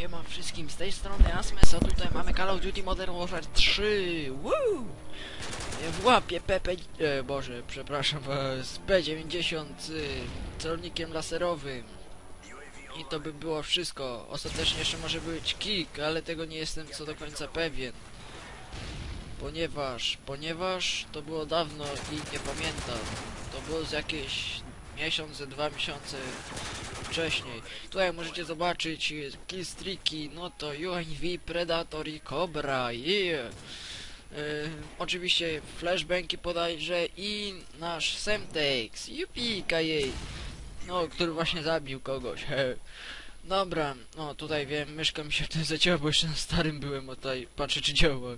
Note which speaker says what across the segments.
Speaker 1: siema wszystkim, z tej strony Asmes, a tutaj mamy Call of Duty Modern Warfare 3, Woo! W łapie PP, e, boże, przepraszam was, P90 z celownikiem laserowym. I to by było wszystko. Ostatecznie jeszcze może być kick, ale tego nie jestem co do końca pewien. Ponieważ, ponieważ to było dawno i nie pamiętam. To było z jakieś miesiące, dwa miesiące wcześniej. Tutaj możecie zobaczyć e, killstreaki, no to UNV, Predator i Cobra, yeah. E, oczywiście flashbangi podajże i nasz Semtex, Jupika jej, no, który właśnie zabił kogoś. Dobra, no tutaj wiem, myszka mi się wtedy zacięła, bo jeszcze na starym byłem, a tutaj patrzę czy działa.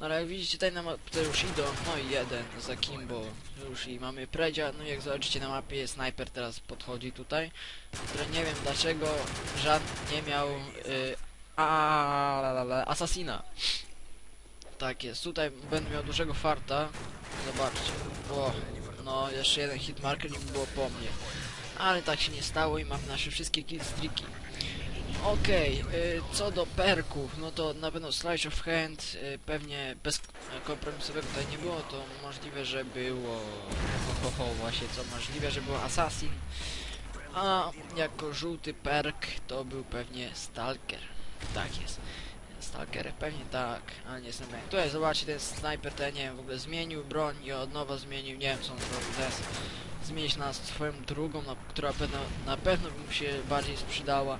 Speaker 1: No ale jak widzicie tutaj na mapie już idą, no i jeden za Kimbo, już i mamy Predzia, no i jak zobaczycie na mapie snajper teraz podchodzi tutaj, który nie wiem dlaczego żaden nie miał y, a, la, la, la, Assassina. Tak jest, tutaj będę miał dużego farta, zobaczcie, o, no jeszcze jeden hitmarker i by było po mnie. Ale tak się nie stało i mam nasze wszystkie killstreaki. Okej, y, co do perków, no to na pewno Slash of Hand, y, pewnie bez kompromisowego tutaj nie było, to możliwe, że było... Ho, ho, ho, właśnie co możliwe, że było Assassin. A jako żółty perk to był pewnie Stalker. Tak jest. Stalker, pewnie tak, ale nie jestem pewien. Tutaj zobaczcie, ten snajper ten, nie wiem, w ogóle zmienił broń i od nowa zmienił, nie wiem co on zrobił teraz. Zmienić na swoją drugą, na, która pewno, na pewno by mu się bardziej sprzydała.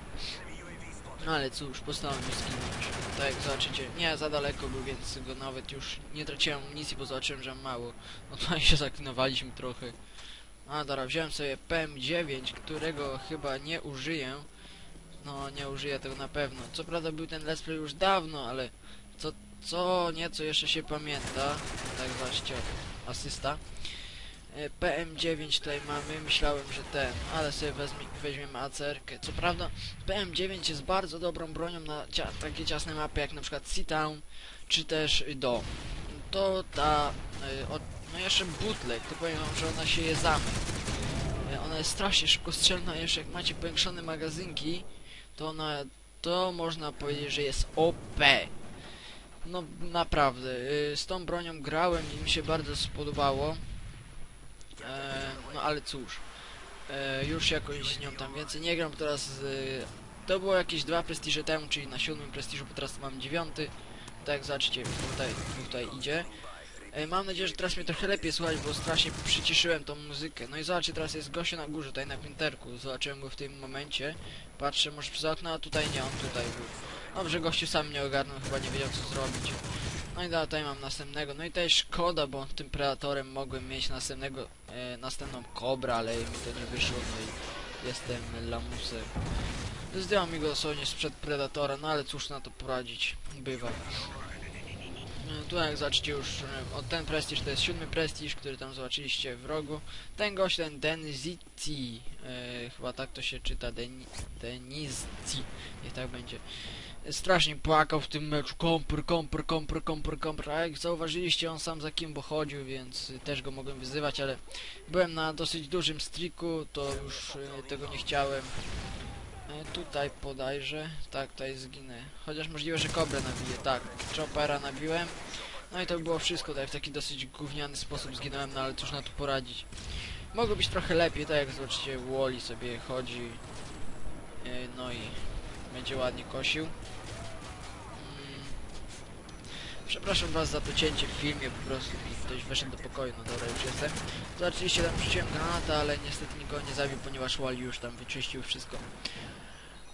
Speaker 1: No ale cóż, postanowił zginąć. Tak jak zobaczycie, nie, za daleko był, więc go nawet już nie traciłem amunicji, bo zobaczyłem, że mało. No tutaj się zaklinowaliśmy trochę. A dobra, wziąłem sobie PM9, którego chyba nie użyję. No, nie użyję tego na pewno. Co prawda był ten let's play już dawno, ale co, co nieco jeszcze się pamięta. Tak, zobaczcie, asysta. E, PM9 tutaj mamy, myślałem, że ten, ale sobie weźmiemy acerkę. Co prawda PM9 jest bardzo dobrą bronią na cia takie ciasne mapy jak na przykład Seatown, czy też Do. To ta, y, no jeszcze bootleg, to powiem wam, że ona się je zamek. Y, ona jest strasznie szybko strzelna, jeszcze jak macie powiększone magazynki, to ona, to można powiedzieć, że jest OP. No naprawdę, y, z tą bronią grałem i mi się bardzo spodobało. E, no ale cóż, e, już jakoś z nią tam więcej nie gram, teraz z, to było jakieś dwa prestiże temu, czyli na siódmym prestiżu, bo teraz mam dziewiąty. Tak jak zobaczycie, tutaj, tutaj idzie. E, mam nadzieję, że teraz mnie trochę lepiej słychać, bo strasznie przyciszyłem tą muzykę. No i zobaczcie, teraz jest gościu na górze, tutaj na pinterku. Zobaczyłem go w tym momencie. Patrzę może przez okno, a tutaj nie, on tutaj był. Dobrze, gościu sam mnie ogarnął, chyba nie wiedział co zrobić. No i tutaj mam następnego. No i tutaj szkoda, bo tym predatorem mogłem mieć następnego, e, następną kobrę, ale mi to nie wyszło, no i jestem lamusem. Zdjął mi go dosłownie sprzed predatora, no ale cóż na to poradzić, bywa. No, tu jak zobaczycie już, e, o, ten prestiż to jest siódmy prestiż, który tam zobaczyliście w rogu. Ten gość, ten Denizzi, e, chyba tak to się czyta, Deni, Denizzi, niech tak będzie. Strasznie płakał w tym meczu, kompr, kompr, kompr, kompr, kompr, a jak zauważyliście, on sam za Kimbo chodził, więc też go mogłem wyzywać, ale byłem na dosyć dużym streaku, to już y, tego nie chciałem. E, tutaj podajże, tak, tutaj zginę. Chociaż możliwe, że kobrę nabiję, tak, chopera nabiłem. No i to by było wszystko, tak w taki dosyć gówniany sposób zginąłem, no ale cóż na to poradzić. Mogło być trochę lepiej, tak jak zobaczycie, Wally sobie chodzi. E, no i będzie ładnie kosił. Mm. Przepraszam was za to cięcie w filmie, po prostu ktoś weszedł do pokoju, no dobra, już jestem. Zobaczyliście, tam rzuciłem granatę, ale niestety nikogo nie zabił, ponieważ Wally już tam wyczyścił wszystko.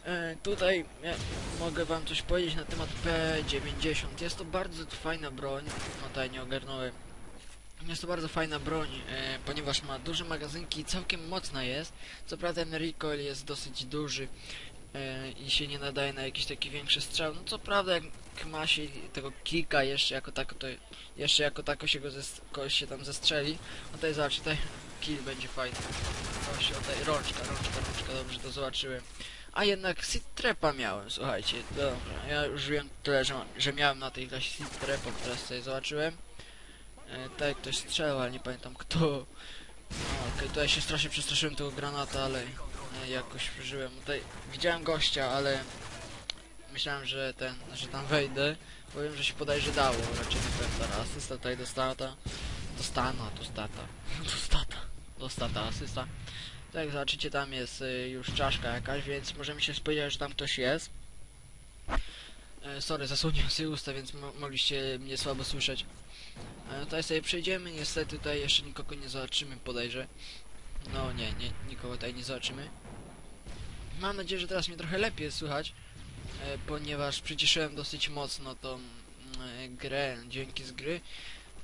Speaker 1: E, tutaj ja mogę wam coś powiedzieć na temat P90. Jest to bardzo fajna broń, no tutaj nie ogarnąłem. Jest to bardzo fajna broń, e, ponieważ ma duże magazynki i całkiem mocna jest. Co prawda ten recoil jest dosyć duży i się nie nadaje na jakiś taki większy strzał. No co prawda jak ma się tego kika jeszcze jako tako, to jeszcze jako tako się go kogoś się tam zestrzeli. No tutaj zobacz, tutaj kill będzie fajny. Coś tutaj, rączka, rączka, rączka, dobrze to zobaczyłem. A jednak seed trapa miałem, słuchajcie, dobra, ja już wiem tyle, że, że miałem na tej klasie seed trapa, teraz sobie zobaczyłem. E, tak, ktoś strzelał, ale nie pamiętam kto. No, Okej, tutaj się strasznie przestraszyłem tego granata, ale e, jakoś przeżyłem. Tutaj widziałem gościa, ale myślałem, że ten, że tam wejdę. Powiem, że się podajże dało, raczej nie powiem teraz. Asysta tutaj dostata. Dostana, dostata. Dostata. Dostata, asysta. Tak zobaczycie, tam jest y, już czaszka jakaś, więc możemy się spodziewać, że tam ktoś jest. E, sorry, zasłoniłem sobie usta, więc mo mogliście mnie słabo słyszeć. E, tutaj sobie przejdziemy, niestety tutaj jeszcze nikogo nie zobaczymy, podejrzę. No nie, nie, nikogo tutaj nie zobaczymy. Mam nadzieję, że teraz mnie trochę lepiej słychać, e, ponieważ przyciszyłem dosyć mocno tą e, grę, dźwięki z gry.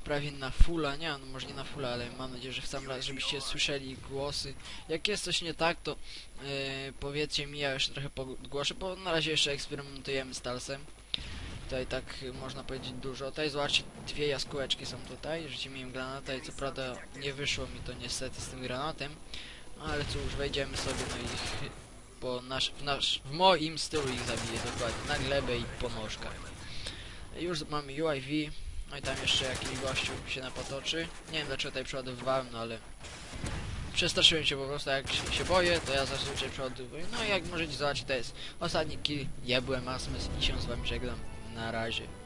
Speaker 1: Prawie na fulla, nie, no może nie na fulla, ale mam nadzieję, że w sam raz, żebyście słyszeli głosy. Jak jest coś nie tak, to e, powiedzcie mi, ja jeszcze trochę podgłoszę, bo na razie jeszcze eksperymentujemy z Talsem. Tutaj tak można powiedzieć dużo. Tutaj zobaczcie, dwie jaskółeczki są tutaj, rzucimy im granata i co prawda nie wyszło mi to niestety z tym granatem. Ale cóż, wejdziemy sobie no i po nasz, w, nasz, w moim stylu ich zabiję dokładnie, na glebę i po nóżkach. Już mamy UIV, no i tam jeszcze jakiś gościu się napatoczy. Nie wiem dlaczego tutaj przeładowywałem, no ale przestraszyłem się po prostu, jak się boję, to ja zazwyczaj przeładowuję. No i jak możecie zobaczyć, to jest ostatni kill, ja byłem Asmus i się z wami żegnam. Na razie.